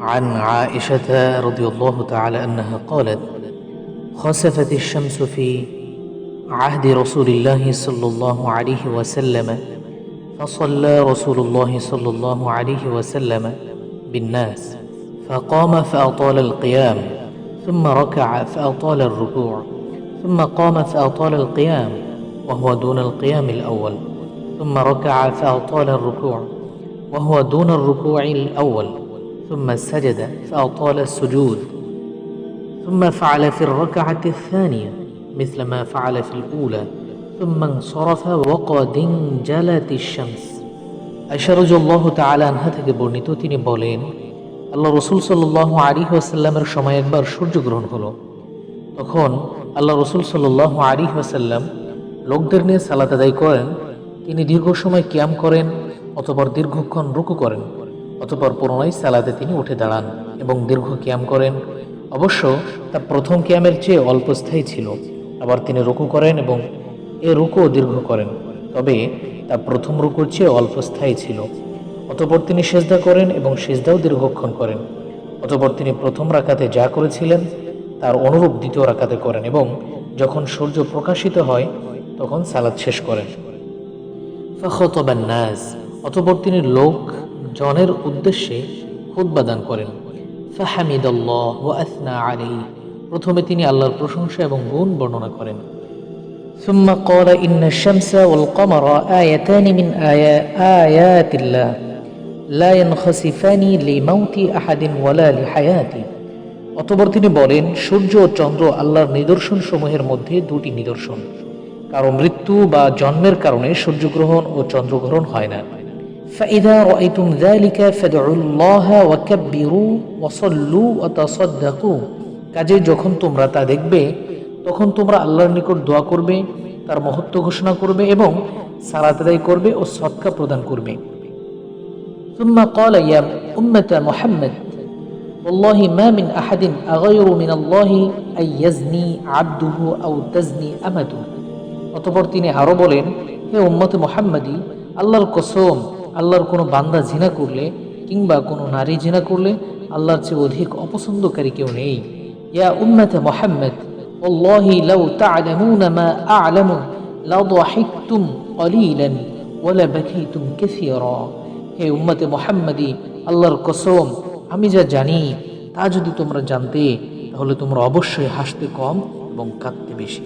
عن عائشة رضي الله تعالى أنها قالت خسفت الشمس في عهد رسول الله صلى الله عليه وسلم فصلى رسول الله صلى الله عليه وسلم بالناس فقام فأطال القيام ثم ركع فأطال الركوع ثم قام فأطال القيام وهو دون القيام الأول ثم ركع فأطال الركوع وهو دون الركوع الأول. ثم سجد فأطال السجود ثم فعل في الركعة الثانية مثل ما فعل في الأولى ثم انصرف وقد انجلت الشمس আয়সা রাদিয়াল্লাহু তাআলা আনহা থেকে বর্ণিত তিনি বলেন আল্লাহ রসুল সাল্লাল্লাহু আলাইহি ওয়াসাল্লামের সময় একবার সূর্যগ্রহণ হলো তখন আল্লাহ রসুল সাল্লাল্লাহু আলাইহি ওয়াসাল্লাম লোকদের নিয়ে সালাত আদায় করেন তিনি দীর্ঘ সময় কিয়াম করেন অতপর দীর্ঘক্ষণ রুকু করেন অতপর পুনরায় সালাতে তিনি উঠে দাঁড়ান এবং দীর্ঘ কিয়াম করেন। অবশ্য তা প্রথম কিয়ামের চেয়ে অল্প স্থায়ী ছিল। আবার তিনি রুকু করেন এবং এ রুকুও দীর্ঘ করেন, তবে তা প্রথম রুকুর চেয়ে অল্প স্থায়ী ছিল। অতপর তিনি সেজদা করেন এবং সেজদাও দীর্ঘক্ষণ করেন। অতপর তিনি প্রথম রাকাতে যা করেছিলেন, তার অনুরূপ দ্বিতীয় রাকাতে করেন এবং যখন সূর্য প্রকাশিত হয়, তখন সালাদ শেষ করেন। নাস। অতপর তিনি লোক জনের উদ্দেশ্যে খুতবা দান করেন ফাহামিদাল্লাহ ওয়া আসনা আলাইহি প্রথমে তিনি আল্লাহর প্রশংসা এবং গুণ বর্ণনা করেন ثم قال إن الشمس والقمر آيتان من آيا- آيات الله لا ينخسفان لموت أحد ولا لحياته অতপর তিনি বলেন সূর্য ও চন্দ্র আল্লাহর নিদর্শন সমূহের মধ্যে দুটি নিদর্শন কারো মৃত্যু বা জন্মের কারণে সূর্যগ্রহণ ও চন্দ্রগ্রহণ হয় না فإذا رأيتم ذلك فادعوا الله وكبروا وصلوا وتصدقوا কাজে যখন তোমরা তা দেখবে তখন তোমরা আল্লাহর নিকট দোয়া করবে তার মহত্ব ঘোষণা করবে এবং সালাত আদায় করবে ও সৎকা প্রদান করবে ثم قال يا أمة محمد والله ما من أحد أغير من الله أن يزني عبده أو تزني أمته অতপর তিনি আরো বলেন হে উম্মতে মোহাম্মদী আল্লাহর কসম আল্লাহর কোনো বান্দা জিনা করলে কিংবা কোনো নারী জিনা করলে আল্লাহর চেয়ে অধিক অপছন্দকারী কেউ নেই ইয়া উম্মতে মোহাম্মদ والله لو تعلمون ما أعلم لضحكتم قليلا ولبكيتم كثيرا হে উম্মতে মোহাম্মদী আল্লাহর কসম আমি যা জানি তা যদি তোমরা জানতে তাহলে তোমরা অবশ্যই হাসতে কম এবং কাঁদতে বেশি